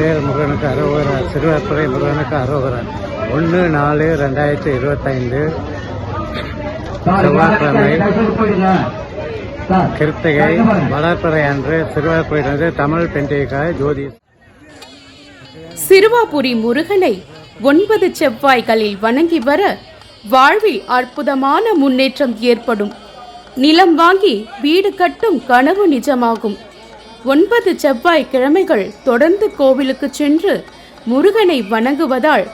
வெற்றிவேல் முருகனுக்கு அரோகரா சிறுவத்துறை முருகனுக்கு அரோகரா. ஒன்று நாலு ரெண்டாயிரத்தி இருபத்தைந்து செவ்வாய்க்கிழமை கிருத்திகை வளர்ப்பறை அன்று சிறுவர்புரியிலிருந்து தமிழ் பெண்டிகாய் ஜோதி சிறுவாபுரி முருகனை ஒன்பது செவ்வாய்களில் வணங்கி வர வாழ்வில் அற்புதமான முன்னேற்றம் ஏற்படும். நிலம் வாங்கி வீடு கட்டும் கனவு நிஜமாகும். ஒன்பது செவ்வாய் கிழமைகள் தொடர்ந்து கோவிலுக்கு சென்று முருகனை வணங்குவதால்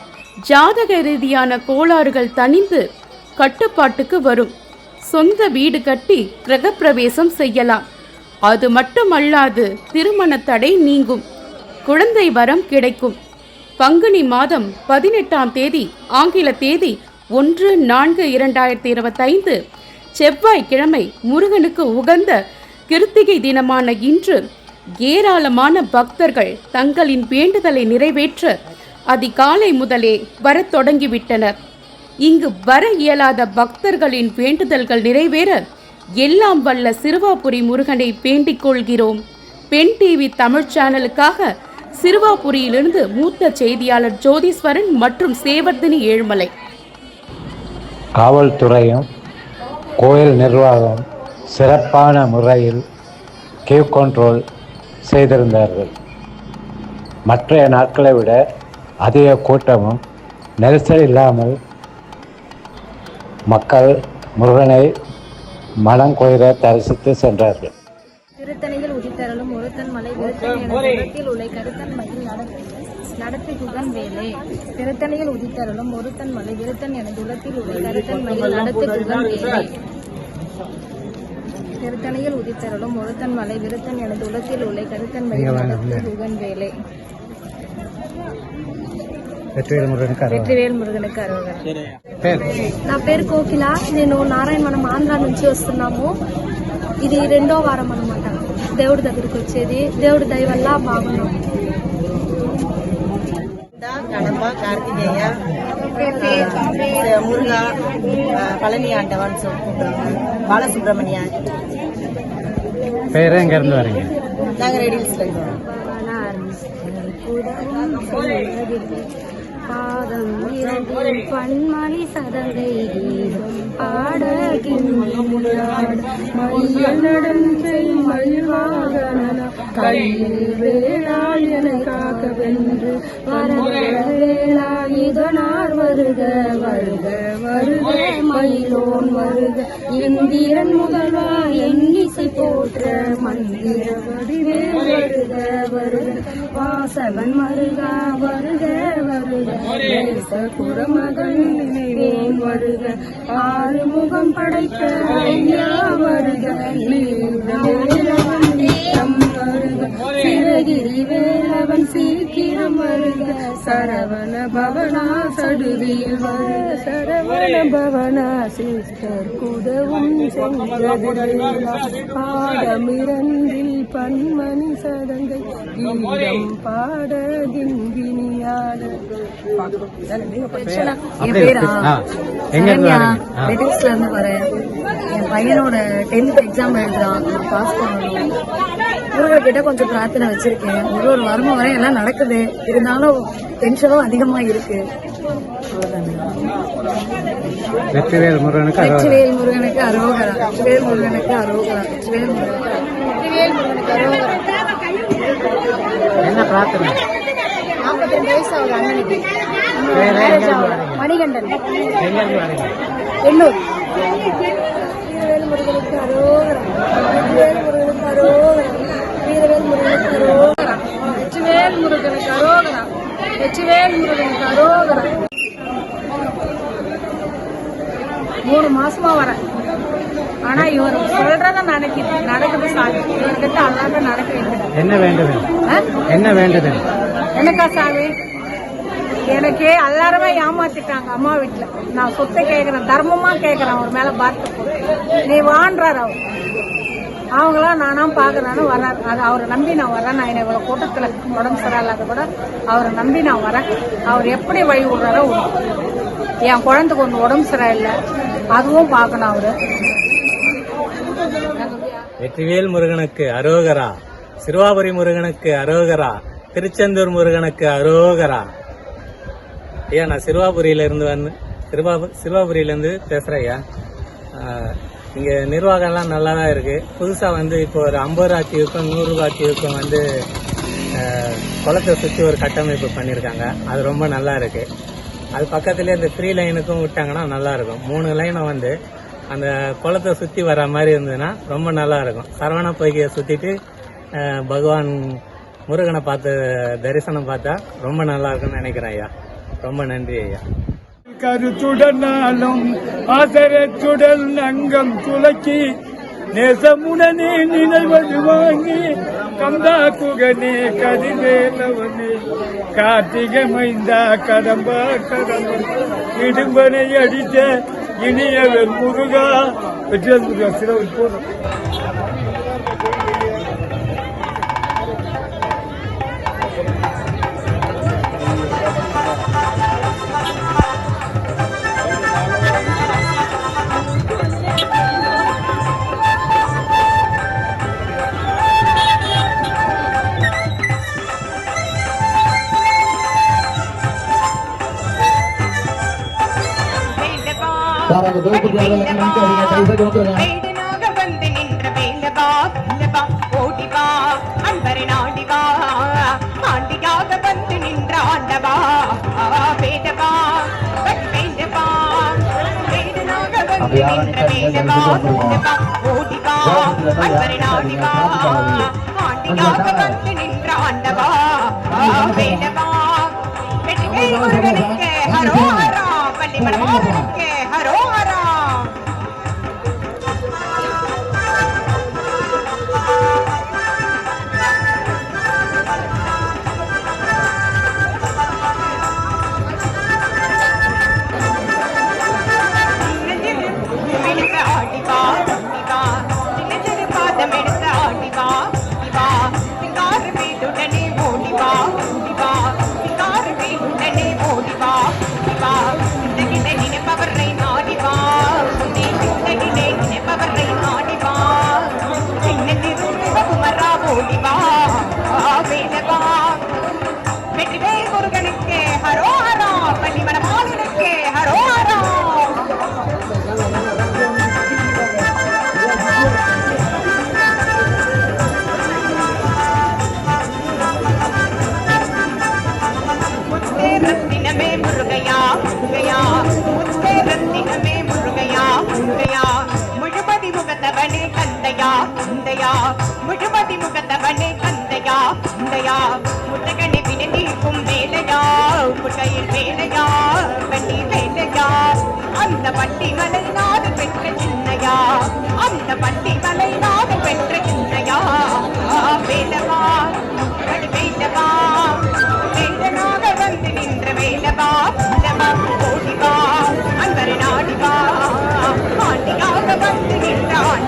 ஜாதக ரீதியான கோளாறுகள் தணிந்து கட்டுப்பாட்டுக்கு வரும். சொந்த வீடு கட்டி கிரகப்பிரவேசம் செய்யலாம். அது மட்டுமல்லாது திருமண தடை நீங்கும். குழந்தை வரம் கிடைக்கும். பங்குனி மாதம் பதினெட்டாம் தேதி ஆங்கில தேதி ஒன்று நான்கு இரண்டாயிரத்தி இருபத்தைந்து. செவ்வாய்க்கிழமை முருகனுக்கு உகந்த கிருத்திகை தினமான இன்று ஏராளமான பக்தர்கள் தங்களின் வேண்டுதலை நிறைவேற்ற அதிகாலை முதலே வரத் தொடங்கிவிட்டனர். இங்கு வர இயலாத பக்தர்களின் வேண்டுதல்கள் நிறைவேற எல்லாம் வல்ல சிறுவாபுரி முருகனை வேண்டிக் கொள்கிறோம். பெண் டிவி தமிழ் சேனலுக்காக சிறுவாபுரியிலிருந்து மூத்த செய்தியாளர் ஜோதீஸ்வரன் மற்றும் சேவர்தினி ஏழுமலை. காவல்துறையும் கோயில் நிர்வாகம் சிறப்பான முறையில் கேவ் கண்ட்ரோல் செய்திருந்தார்கள். மற்றைய நாட்களை விட அதிக கூட்டமும் நெரிசல் இல்லாமல் மக்கள் முருகனை மனம் குளிர தரிசித்து சென்றார்கள். திருத்தணியில் உதித்தரலும் ஒருத்தன் மலை விருத்தன் உள்ள கருத்தன் மயில் நடத்தி வேலை. திருத்தணியில் உதித்தரலும் ஒருத்தன் மலை விருத்தன் எனது உலகத்தில் உள்ள கருத்தன் மயில் நடத்துகுகன் வேலை. திருத்தணியில் உதித்தரலும் ஒருத்தன் மலை விருத்தன் என துளத்தில் உள்ள கருத்தன் மயில் நடத்தி குகன் வேலை வெற்றிவேல் முருகனுக்கு அரோகரா వెట్రివేల్ మురుగనకి అరోగరం பேர் నా పేరు కోకిల నేను నారాయణవనం ఆంధ్ర నుంచి వస్తున్నాము ఇది రెండో వారం అన్నమాట దేవుడి దగ్గరికి వచ్చేది దేవుడి దయ వల్ల బాగున్నాం கணப கார்த்திகேய முருகா பழனி ஆண்டவன் சொல்றாங்க பாலசுப்ரமணியா. பேர் எங்கேருந்து வரீங்க? நாங்கள் ரெடில்ஸ்ல இருக்கோம் பாதம் இரண்டில் பன்மணி சதங்கை கையில் வேளாள் என காக்க வென்று வரவேளாயுதனார் வருக வருக வருக மயிலோன் வருக. இந்திரன் முதல்வா என் மந்திர வடிவே வருக வருக வாசவன் மருகா வருக வருக நேச குரமகன் நினைவேன் வருக ஆறுமுகம் படைத்த ஐயா வருக நீலவேலவன் வருக. சிறகிரி வேலவன் சீக்கிரம் வருக. சரவண பவனா சடுதியில் வருக. சரவண பவனா சிஸ்டர் குதவும் பாடமிரண்டில் பன்மணி சதங்கை கீதம் பாட கிங்கினியாட என் பேரா? ஆ. ரெடில்ஸ்ல இருந்து வரேன். என் பையனோட டென்த் எக்ஸாம் எழுதுறான். பாஸ் பண்ணணும். முருகர் கிட்ட கொஞ்சம் பிரார்த்தனை வச்சிருக்கேன். ஒரு ஒரு வாரமும் வரை எல்லாம் நடக்குது. இருந்தாலும் டென்ஷனும் அதிகமா இருக்கு. வெற்றிவேல் முருகனுக்கு வெற்றிவேல் முருகனுக்கு அரோகரா. வெற்றிவேல் முருகனுக்கு அரோகரா. வெற்றிவேல் முருகனுக்கு அரோகரா. என்ன பிரார்த்தனை? நாற்பத்தெண்டு வயசு அவர் அண்ணனுக்கு. மணிகண்டன். எண்ணூர். முருகனுக்கு அரோகரா. வெற்றிவேல் முருகனுக்கு அரோகரா. முருகனுக்கு அரோகரா வெற்றிவேல் முருகனுக்கு அரோகரா வெற்றிவேல் முருகனுக்கு அரோகரா மூணு மாசமா வரேன் ஆனா இவர் சொல்றத நடக்குது நடக்குது சாமி இவர்கிட்ட அல்லாத நடக்க வேண்டியது என்ன வேண்டுதல் என்ன வேண்டுதல் என்னக்கா சாமி எனக்கு எல்லாருமே ஏமாத்திட்டாங்க அம்மா வீட்டுல. நான் சொத்தை கேக்குறேன் தர்மமா கேக்குறேன் அவர் மேல பார்த்து நீ வாண்டார் அவர். அவங்களாம் நானா பாக்குறான்னு வர்றாரு அது அவரை நம்பி நான் வரேன். நான் இவ்வளோ கூட்டத்தில் உடம்பு சரியில்லாத கூட அவரை நம்பி நான் வரேன். அவர் எப்படி வழி விடுறாரோ என் குழந்தைக்கு ஒன்று உடம்பு சரியில்லை. அதுவும் பார்க்கணும் அவரு. வெற்றிவேல் முருகனுக்கு அரோகரா. சிறுவாபுரி முருகனுக்கு அரோகரா. திருச்செந்தூர் முருகனுக்கு அரோகரா. ஐயா நான் சிறுவாபுரியில இருந்து வந்து சிறுவா சிறுவாபுரியிலேருந்து பேசுகிறேன் ஐயா. இங்கே நிர்வாகம்லாம் நல்லா தான் இருக்குது புதுசாக வந்து இப்போ ஒரு ஐம்பது ரூபா தீவுக்கும் நூறு ரூபா தீவுக்கும் வந்து குளத்தை சுற்றி ஒரு கட்டமைப்பு பண்ணியிருக்காங்க அது ரொம்ப நல்லா இருக்கு. அது பக்கத்துலேயே இந்த த்ரீ லைனுக்கும் விட்டாங்கன்னா நல்லாயிருக்கும் மூணு லைனை வந்து அந்த குளத்தை சுற்றி வர மாதிரி இருந்ததுன்னா ரொம்ப நல்லா இருக்கும். சரவண பொய்கையை சுற்றிட்டு பகவான் முருகனை பார்த்து தரிசனம் பார்த்தா ரொம்ப நல்லா இருக்கும்னு நினைக்கிறேன் ஐயா. ரொம்ப நன்றி ஐயா. கருத்துடனாலும் ஆசரத்துடன் நங்கம் துலக்கி நேசமுடனே நினைவது வாங்கி கந்தா குகனே கதிவேலவனே கார்த்திகை மைந்தா கடம்பா கடம்பா. இடும்பனை அடித்த இனியவர் முருகா. வெற்றியார் முருகா சிறப்பு போதும் வேலவா ஓடி வா அன்பரை நாடி வா ஆண்டியாக வந்து நின்ற ஆண்டவா வேடவா வெற்றிவேல் முருகனுக்கு ஹரோஹரா பள்ளிமடம் தந்தையா தந்தையா? முழுமதி முகத்தவனே தந்தையா தந்தையா? முத்தகனை வினதீக்கும் வேலையா? முட்டையில் வேலையா? வண்டி வேலையா? அந்த பட்டி மலை பெற்ற சின்னையா? அந்த பட்டி மலை பெற்ற சின்னையா? வேலவா வடி வேலவா? வேலனாக வந்து நின்ற வேலவா? வேலவா ஓடிவா அன்பர் நாடிவா? ஆண்டியாக வந்து நின்றான்.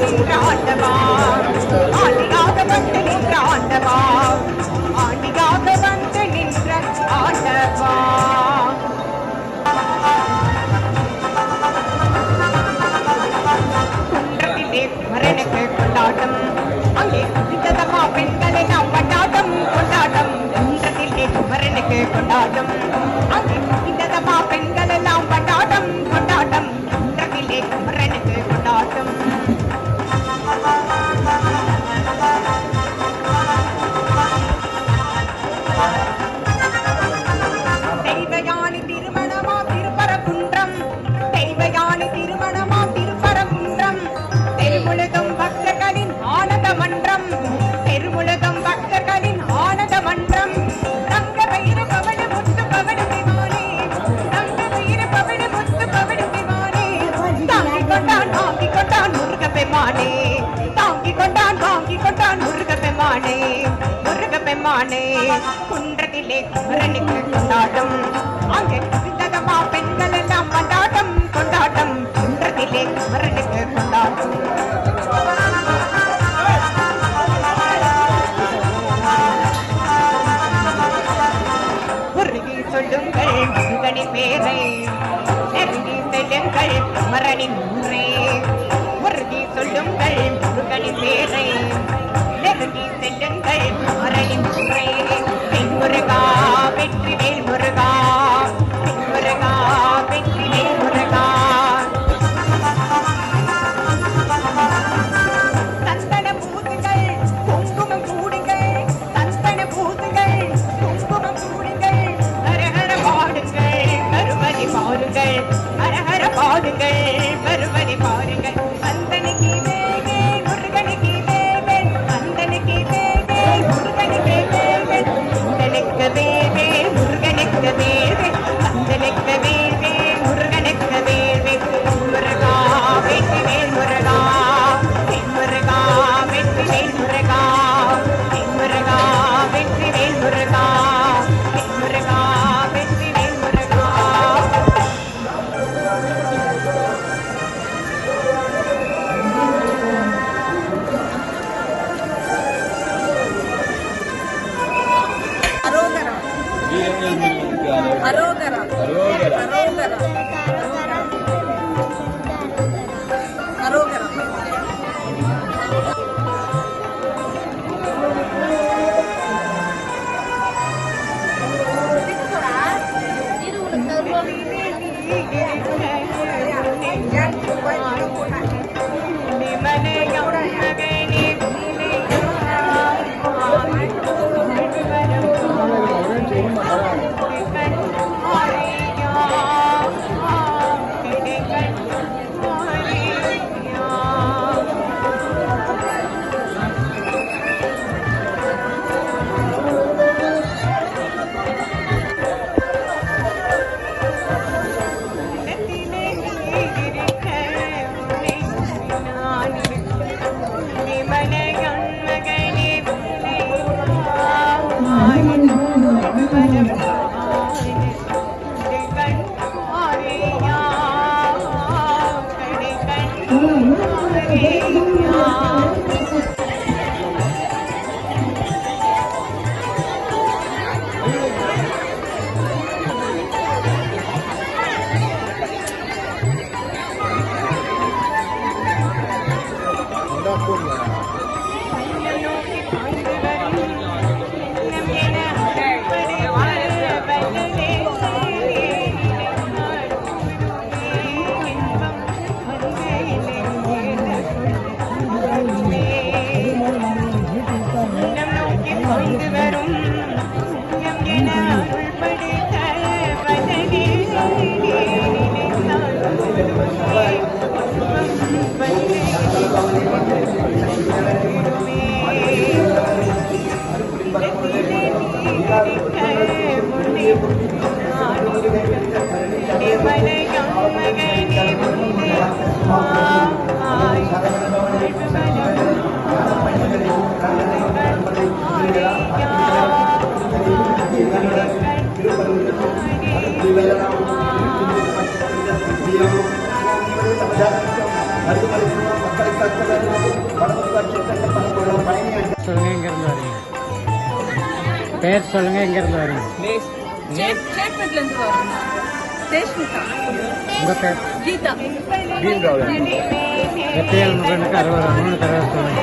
நின்ற ஆண்டவா ஆண்டியாக வந்து நின்ற ஆண்டவா ஆண்டியாக வந்து நின்ற ஆண்டவா. குன்றத்திலே மரணுக்கு கொண்டாட்டம் அங்கே பெண்களை நாம் கொண்டாட்டம் கொண்டாட்டம் குன்றத்திலே மரணுக்கு கொண்டாட்டம் முருக முருக பெமானே குன்றத்திலே குமரனுக்கு கொண்டாட்டம். அங்கே விதமா பெண்கள் எல்லாம் கொண்டாட்டம். கொண்டாட்டம் குன்றத்திலே குமரனுக்கு கொண்டாட்டம். உருகி சொல்லுங்கள் முருகனின் பேரை நெருங்கி செல்லுங்கள் குமரனின் ஊரே. உருகி சொல்லுங்கள் முருகனின் பேரை செல்லுங்கள் குமரனின் ஊரே வெற்றி வேல் பேர் சொல்லுங்க எங்க இருந்து வரீங்க? உங்க பேர்? கீதா. முருகனுக்கு அறுபது மூணு தடவை சொல்லுங்க.